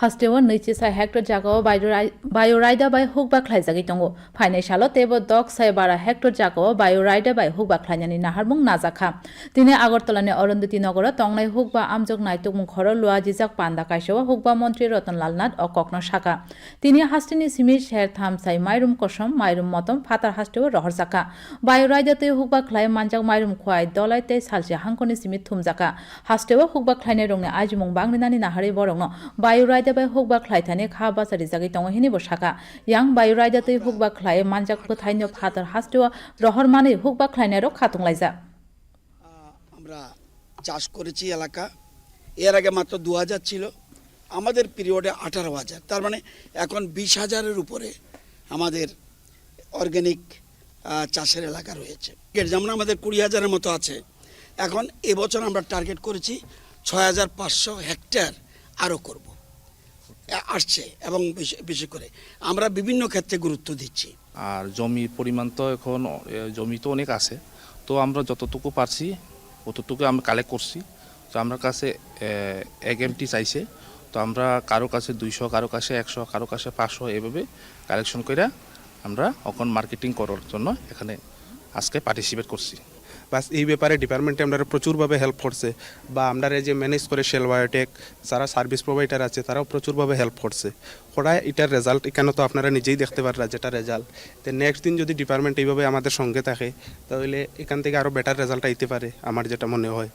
হাস্টেও নীতি সাই হেক্টর জাগাও bio রায়দা by naichi বা খাই জাগি biorida by সালো তেব দক সাই বারা হেক্টর জাগাও বায়ো রায়দা বাই jagao বা খাইনি নাহার মুং না জাখা। tine আগরতলানে অরুন্ধতী নগর তংলাই হোক বা আমজক নাইটুকমুং ঘর লোয়া জিজাক পান্দা কাইসেওয়া হোক বা মন্ত্রী রতনলাল নাথ ও কক্ন শাখা। তিনি হাস্টিনি সিমির শের থামসাই মাইরুম কসম, মাইরুম মতম, ফাতার হাস্টেও রহর জাখা। শাখা বায়ুরাইদাতে হোক বা খাই মানজাক মাইরুম খুয়াই দলাই তে সালসে হাংকনি সিমির থুমজাকা হাস্টেও হোক বা খ্লাইনে রংনে আইজুমুং বাংরিনানি নাহারে বরং বায়ো রায়দা বরংনো বায়'রাইডা বাই হুকবা খ্লাইথানি খা বাসারি জাগি দङ হিনিবো শাখা ইয়াং বায়'রাইডাতে হুকবা খ্লায় মানজাক ফথাইনো ফাতার রহর মানে হোক বা খ্লাইনেরও খাতুংলাইজা আমরা চাষ করেছি এলাকা। এর আগে মাত্র দু হাজার ছিল। আমাদের পিরিয়ডে আঠারো হাজার। তার মানে এখন বিশ হাজারের উপরে আমাদের অর্গ্যানিক চাষের এলাকা রয়েছে। যেমন আমাদের কুড়ি হাজারের মতো আছে। এখন এবছর আমরা টার্গেট করেছি ছয় হাজার পাঁচশো হেক্টর আরও করব। আসছে এবং বেশি করে। আমরা বিভিন্ন ক্ষেত্রে গুরুত্ব দিচ্ছি। আর জমির পরিমাণ তো এখন জমি তো অনেক আছে। তো আমরা যতটুকু পারছি, অতটুকু আমরা কালেক্ট করছি। তো আমরা কাছে এক এমটি চাইছে। তো আমরা কারও কাছে দুইশো, কারও কাছে একশো, কারও কাছে পাঁচশো এভাবে কালেকশন করে আমরা এখন মার্কেটিং করার জন্য এখানে আজকে পার্টিসিপেট করছি। বাস, এই ব্যাপারে ডিপার্টমেন্টে আমরা প্রচুরভাবে হেল্প করছে বা আমরা যে ম্যানেজ করে সেল বায়োটেক যারা সার্ভিস প্রোভাইডার আছে, তারাও প্রচুরভাবে হেল্প করছে। করা এটার রেজাল্ট এখানে তো আপনারা নিজেই দেখতে পাররা যেটা রেজাল্ট তো নেক্সট দিন যদি ডিপার্টমেন্ট এইভাবে আমাদের সঙ্গে থাকে, তাহলে এখান থেকে আরও বেটার রেজাল্ট আইতে পারে, আমার যেটা মনে হয়।